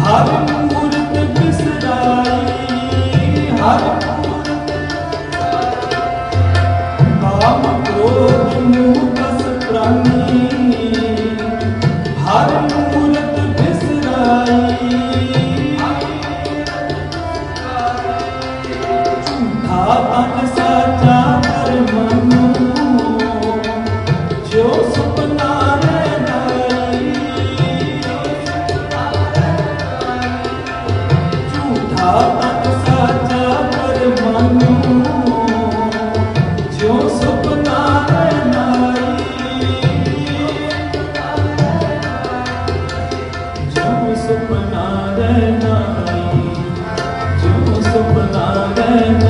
ਹਰ ਮੂਰਤ ਬਿਸਰਾਈ ਹਰ ਜੋ ਸੁਪਨਾ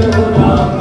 teu.